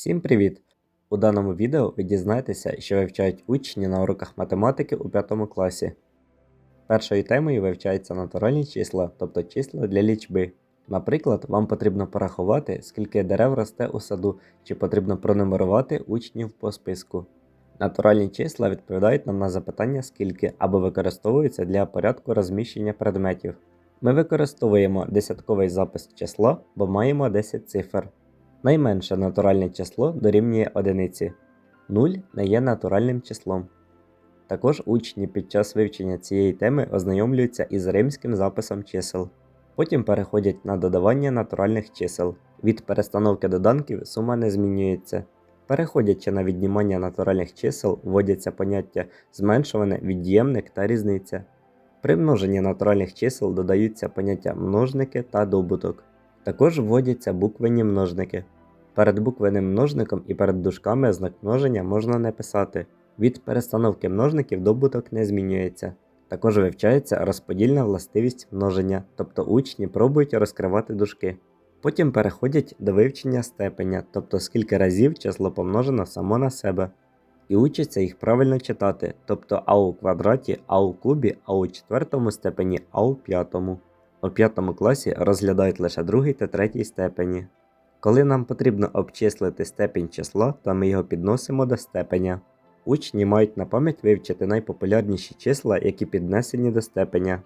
Всім привіт! У даному відео ви дізнаєтеся, що вивчають учні на уроках математики у 5 класі. Першою темою вивчаються натуральні числа, тобто числа для лічби. Наприклад, вам потрібно порахувати, скільки дерев росте у саду, чи потрібно пронумерувати учнів по списку. Натуральні числа відповідають нам на запитання скільки або використовуються для порядку розміщення предметів. Ми використовуємо десятковий запис числа, бо маємо 10 цифр. Найменше натуральне число дорівнює одиниці. 0 не є натуральним числом. Також учні під час вивчення цієї теми ознайомлюються із римським записом чисел. Потім переходять на додавання натуральних чисел. Від перестановки доданків сума не змінюється. Переходячи на віднімання натуральних чисел, вводяться поняття зменшуване, від'ємник та різниця. При множенні натуральних чисел додаються поняття множники та добуток. Також вводяться буквенні множники. Перед буквенним множником і перед дужками знак множення можна не писати. Від перестановки множників добуток не змінюється. Також вивчається розподільна властивість множення, тобто учні пробують розкривати дужки. Потім переходять до вивчення степеня, тобто скільки разів число помножено само на себе. І учаться їх правильно читати, тобто а у квадраті, а у кубі, а у четвертому степені, а у п'ятому. У п'ятому класі розглядають лише другий та третій степені. Коли нам потрібно обчислити степінь числа, то ми його підносимо до степеня. Учні мають на пам'ять вивчити найпопулярніші числа, які піднесені до степеня.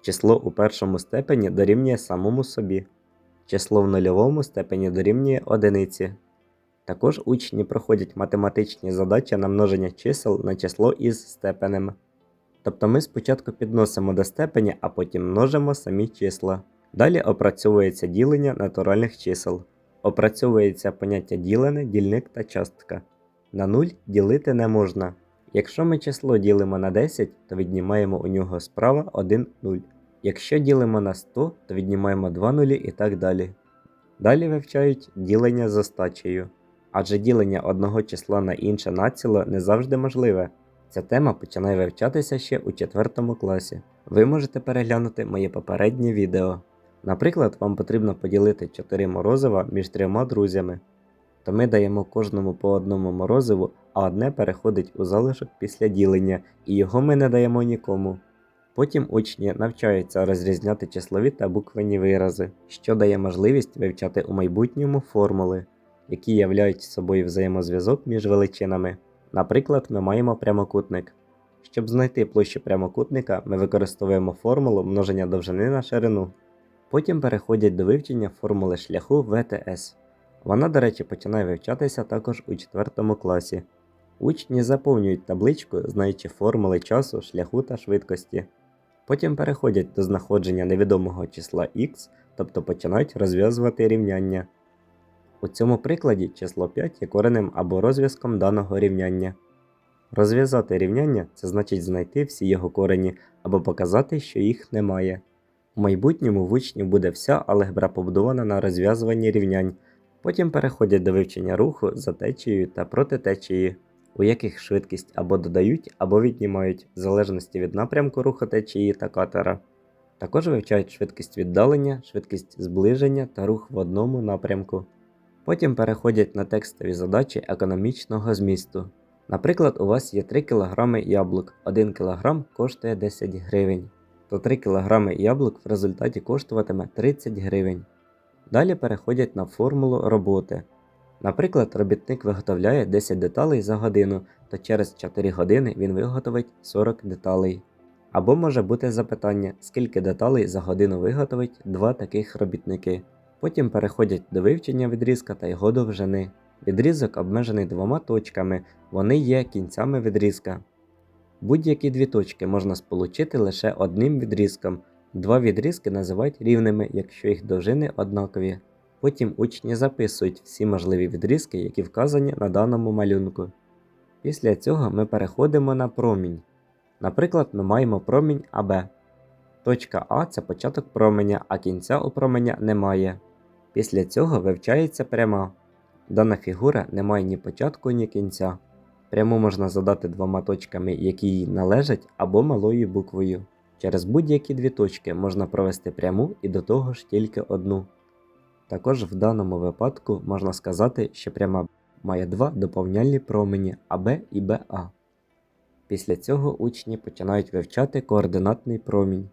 Число у першому степені дорівнює самому собі. Число в нульовому степені дорівнює одиниці. Також учні проходять математичні задачі на множення чисел на число із степенем. Тобто ми спочатку підносимо до степеня, а потім множимо самі числа. Далі опрацьовується ділення натуральних чисел. Опрацьовується поняття ділене, дільник та частка. На 0 ділити не можна. Якщо ми число ділимо на 10, то віднімаємо у нього справа 1 0. Якщо ділимо на 100, то віднімаємо 2 нулі і так далі. Далі вивчають ділення з остачею. Адже ділення одного числа на інше націло не завжди можливе. Ця тема починає вивчатися ще у 4 класі. Ви можете переглянути моє попереднє відео. Наприклад, вам потрібно поділити 4 морозива між трьома друзями. То ми даємо кожному по одному морозиву, а одне переходить у залишок після ділення, і його ми не даємо нікому. Потім учні навчаються розрізняти числові та буквені вирази, що дає можливість вивчати у майбутньому формули, які являють собою взаємозв'язок між величинами. Наприклад, ми маємо прямокутник. Щоб знайти площу прямокутника, ми використовуємо формулу множення довжини на ширину. Потім переходять до вивчення формули шляху ВТС. Вона, до речі, починає вивчатися також у 4 класі. Учні заповнюють табличку, знаючи формули часу, шляху та швидкості. Потім переходять до знаходження невідомого числа х, тобто починають розв'язувати рівняння. У цьому прикладі число 5 є коренем або розв'язком даного рівняння. Розв'язати рівняння це значить знайти всі його корені або показати, що їх немає. У майбутньому в учнів буде вся алгебра побудована на розв'язуванні рівнянь, потім переходять до вивчення руху за течією та проти течії, у яких швидкість або додають, або віднімають, в залежності від напрямку руху течії та катера. Також вивчають швидкість віддалення, швидкість зближення та рух в одному напрямку. Потім переходять на текстові задачі економічного змісту. Наприклад, у вас є 3 кг яблук, 1 кг коштує 10 гривень, то 3 кг яблук в результаті коштуватиме 30 гривень. Далі переходять на формулу роботи. Наприклад, робітник виготовляє 10 деталей за годину, то через 4 години він виготовить 40 деталей. Або може бути запитання, скільки деталей за годину виготовить два таких робітники. Потім переходять до вивчення відрізка та його довжини. Відрізок обмежений двома точками, вони є кінцями відрізка. Будь-які дві точки можна сполучити лише одним відрізком. Два відрізки називають рівними, якщо їх довжини однакові. Потім учні записують всі можливі відрізки, які вказані на даному малюнку. Після цього ми переходимо на промінь. Наприклад, ми маємо промінь АБ. Точка А це початок променя, а кінця у променя немає. Після цього вивчається пряма. Дана фігура не має ні початку, ні кінця. Пряму можна задати двома точками, які їй належать, або малою буквою. Через будь-які дві точки можна провести пряму і до того ж тільки одну. Також в даному випадку можна сказати, що пряма має два доповняльні промені АБ і БА. Після цього учні починають вивчати координатний промінь,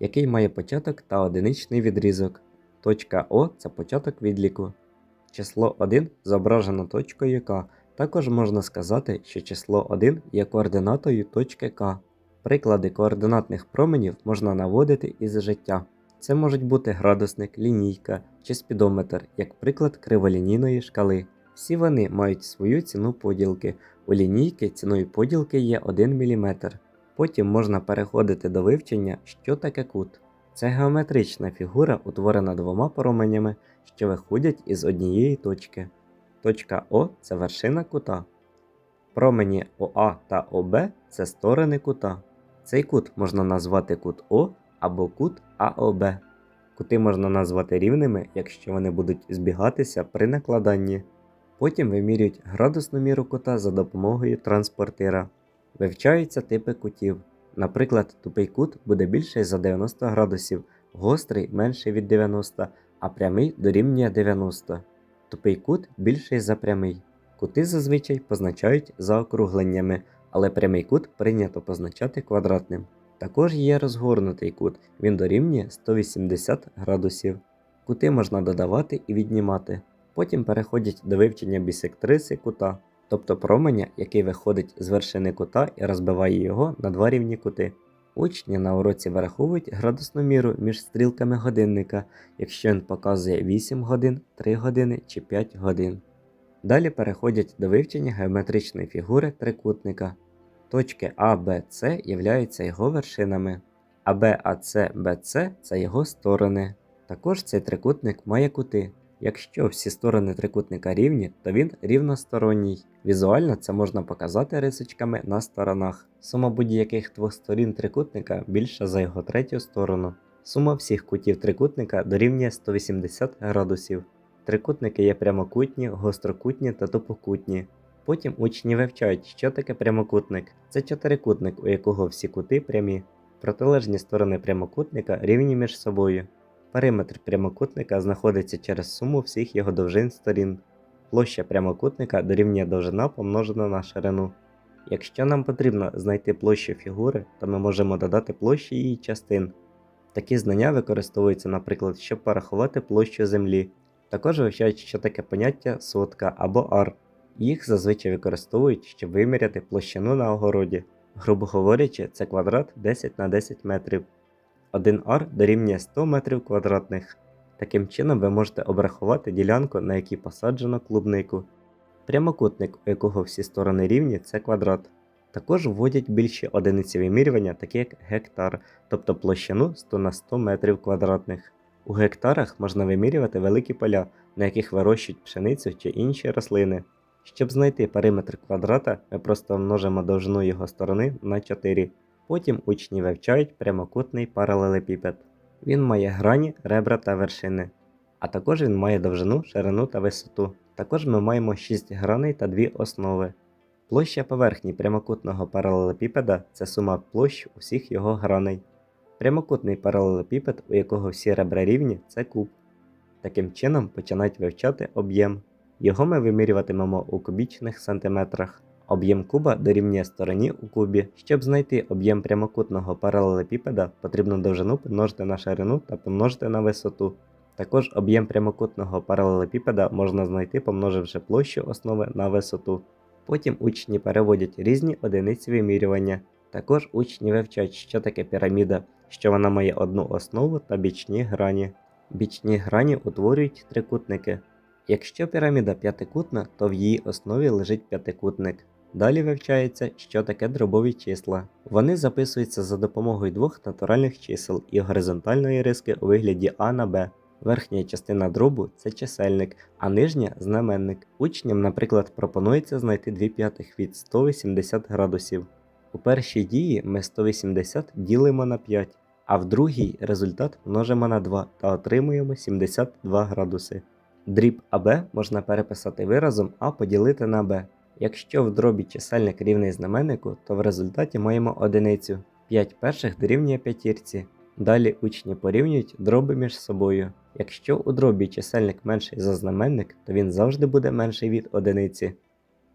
який має початок та одиничний відрізок. Точка О це початок відліку. Число 1 зображено точкою К. Також можна сказати, що число 1 є координатою точки К. Приклади координатних променів можна наводити із життя. Це можуть бути градусник, лінійка чи спідометр, як приклад криволінійної шкали. Всі вони мають свою ціну поділки. У лінійки ціною поділки є 1 мм. Потім можна переходити до вивчення, що таке кут. Це геометрична фігура, утворена двома променями, що виходять із однієї точки. Точка О це вершина кута. Промені ОА та ОБ це сторони кута. Цей кут можна назвати кут О або кут АОБ. Кути можна назвати рівними, якщо вони будуть збігатися при накладанні. Потім вимірюють градусну міру кута за допомогою транспортира. Вивчаються типи кутів. Наприклад, тупий кут буде більший за 90 градусів, гострий менший від 90, а прямий дорівнює 90. Тупий кут більший за прямий. Кути зазвичай позначають заокругленнями, але прямий кут прийнято позначати квадратним. Також є розгорнутий кут, він дорівнює 180 градусів. Кути можна додавати і віднімати. Потім переходять до вивчення бісектриси кута, тобто променя, який виходить з вершини кута і розбиває його на два рівні кути. Учні на уроці вираховують градусну міру між стрілками годинника, якщо він показує 8 годин, 3 години чи 5 годин. Далі переходять до вивчення геометричної фігури трикутника. Точки А, Б, С являються його вершинами, а Б, А, С це його сторони. Також цей трикутник має кути. Якщо всі сторони трикутника рівні, то він рівносторонній. Візуально це можна показати рисочками на сторонах. Сума будь-яких двох сторін трикутника більша за його третю сторону. Сума всіх кутів трикутника дорівнює 180 градусів. Трикутники є прямокутні, гострокутні та тупокутні. Потім учні вивчають, що таке прямокутник. Це чотирикутник, у якого всі кути прямі. Протилежні сторони прямокутника рівні між собою. Периметр прямокутника знаходиться через суму всіх його довжин сторін. Площа прямокутника дорівнює довжина помножена на ширину. Якщо нам потрібно знайти площу фігури, то ми можемо додати площі її частин. Такі знання використовуються, наприклад, щоб порахувати площу Землі. Також вивчають, що таке поняття сотка або ар. Їх зазвичай використовують, щоб виміряти площину на огороді. Грубо говорячи, це квадрат 10 на 10 метрів. 1 ар дорівнює 100 метрів квадратних. Таким чином ви можете обрахувати ділянку, на якій посаджено клубнику. Прямокутник, у якого всі сторони рівні, це квадрат. Також вводять більші одиниці вимірювання, такі як гектар, тобто площину 100 на 100 метрів квадратних. У гектарах можна вимірювати великі поля, на яких вирощують пшеницю чи інші рослини. Щоб знайти периметр квадрата, ми просто множимо довжину його сторони на 4. Потім учні вивчають прямокутний паралелепіпед. Він має грані, ребра та вершини. А також він має довжину, ширину та висоту. Також ми маємо 6 граней та 2 основи. Площа поверхні прямокутного паралелепіпеда це сума площ усіх його граней. Прямокутний паралелепіпед, у якого всі ребра рівні, це куб. Таким чином починають вивчати об'єм. Його ми вимірюватимемо у кубічних сантиметрах. Об'єм куба дорівнює стороні у кубі. Щоб знайти об'єм прямокутного паралелепіпеда, потрібно довжину помножити на ширину та помножити на висоту. Також об'єм прямокутного паралелепіпеда можна знайти, помноживши площу основи на висоту. Потім учні переводять різні одиниці вимірювання. Також учні вивчають, що таке піраміда, що вона має одну основу та бічні грані. Бічні грані утворюють трикутники. Якщо піраміда п'ятикутна, то в її основі лежить п'ятикутник. Далі вивчається, що таке дробові числа. Вони записуються за допомогою двох натуральних чисел і горизонтальної риски у вигляді А на Б. Верхня частина дробу це чисельник, а нижня знаменник. Учням, наприклад, пропонується знайти 2 п'ятих від 180 градусів. У першій дії ми 180 ділимо на 5, а в другій результат множимо на 2 та отримуємо 72 градуси. Дріб АБ можна переписати виразом А поділити на Б. Якщо в дробі чисельник рівний знаменнику, то в результаті маємо одиницю. 5 перших дорівнює п'ятірці. Далі учні порівнюють дроби між собою. Якщо у дробі чисельник менший за знаменник, то він завжди буде менший від одиниці.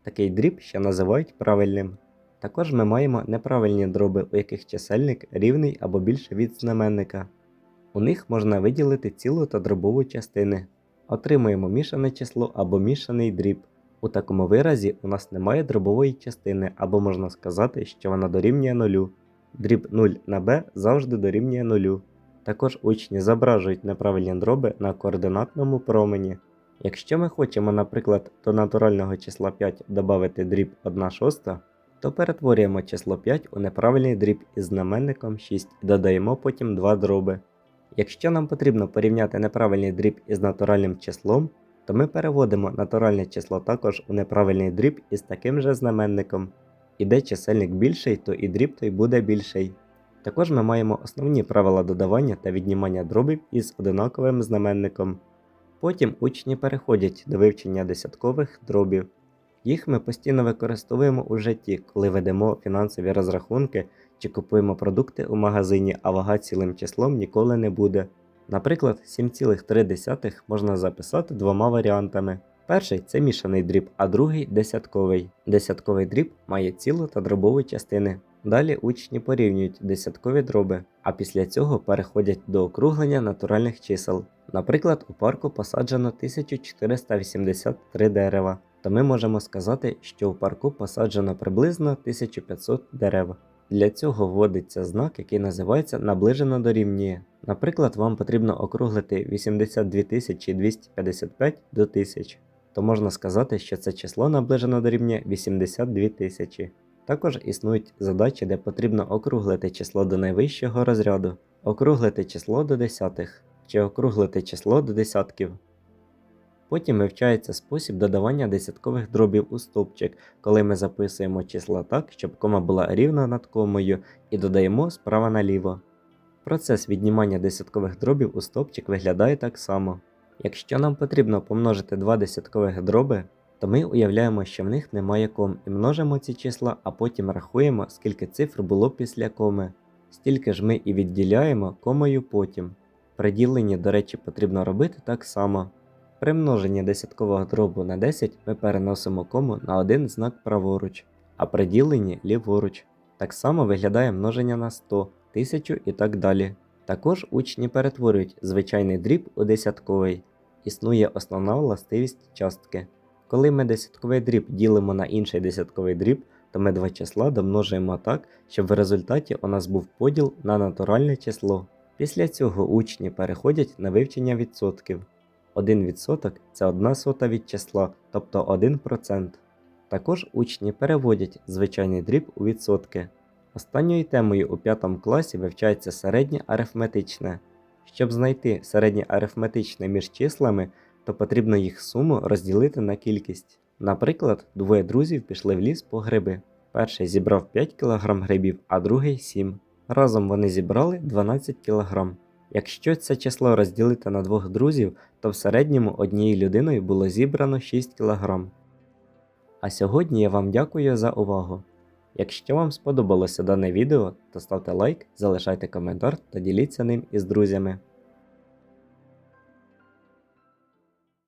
Такий дріб ще називають правильним. Також ми маємо неправильні дроби, у яких чисельник рівний або більше від знаменника. У них можна виділити цілу та дробову частини. Отримуємо мішане число або мішаний дріб. У такому виразі у нас немає дробової частини, або можна сказати, що вона дорівнює нулю. Дріб 0 на b завжди дорівнює нулю. Також учні зображують неправильні дроби на координатному промені. Якщо ми хочемо, наприклад, до натурального числа 5 додати дріб 1 шоста, то перетворюємо число 5 у неправильний дріб із знаменником 6 і додаємо потім 2 дроби. Якщо нам потрібно порівняти неправильний дріб із натуральним числом, то ми переводимо натуральне число також у неправильний дріб із таким же знаменником. І де чисельник більший, то і дріб той буде більший. Також ми маємо основні правила додавання та віднімання дробів із одинаковим знаменником. Потім учні переходять до вивчення десяткових дробів. Їх ми постійно використовуємо у житті, коли ведемо фінансові розрахунки чи купуємо продукти у магазині, а вага цілим числом ніколи не буде. Наприклад, 7,3 можна записати двома варіантами. Перший це мішаний дріб, а другий десятковий. Десятковий дріб має цілу та дробову частини. Далі учні порівнюють десяткові дроби, а після цього переходять до округлення натуральних чисел. Наприклад, у парку посаджено 1483 дерева, то ми можемо сказати, що у парку посаджено приблизно 1500 дерев. Для цього вводиться знак, який називається наближено дорівнює. Наприклад, вам потрібно округлити 82 255 до 1000, то можна сказати, що це число наближено дорівнює 82 тисячі. Також існують задачі, де потрібно округлити число до найвищого розряду, округлити число до десятих чи округлити число до десятків. Потім вивчається спосіб додавання десяткових дробів у стовпчик, коли ми записуємо числа так, щоб кома була рівна над комою, і додаємо справа наліво. Процес віднімання десяткових дробів у стовпчик виглядає так само. Якщо нам потрібно помножити два десяткових дроби, то ми уявляємо, що в них немає ком і множимо ці числа, а потім рахуємо, скільки цифр було після коми. Стільки ж ми і відділяємо комою потім. При діленні, до речі, потрібно робити так само. При множенні десяткового дробу на 10 ми переносимо кому на один знак праворуч, а при діленні ліворуч. Так само виглядає множення на 100, 1000 і так далі. Також учні перетворюють звичайний дріб у десятковий. Існує основна властивість частки. Коли ми десятковий дріб ділимо на інший десятковий дріб, то ми два числа домножуємо так, щоб в результаті у нас був поділ на натуральне число. Після цього учні переходять на вивчення відсотків. 1% це 1 сота від числа, тобто 1%. Також учні переводять звичайний дріб у відсотки. Останньою темою у 5 класі вивчається середнє арифметичне. Щоб знайти середнє арифметичне між числами, то потрібно їх суму розділити на кількість. Наприклад, двоє друзів пішли в ліс по гриби. Перший зібрав 5 кг грибів, а другий 7. Разом вони зібрали 12 кг. Якщо це число розділити на двох друзів, то в середньому однією людиною було зібрано 6 кг. А сьогодні я вам дякую за увагу. Якщо вам сподобалося дане відео, то ставте лайк, залишайте коментар та діліться ним із друзями.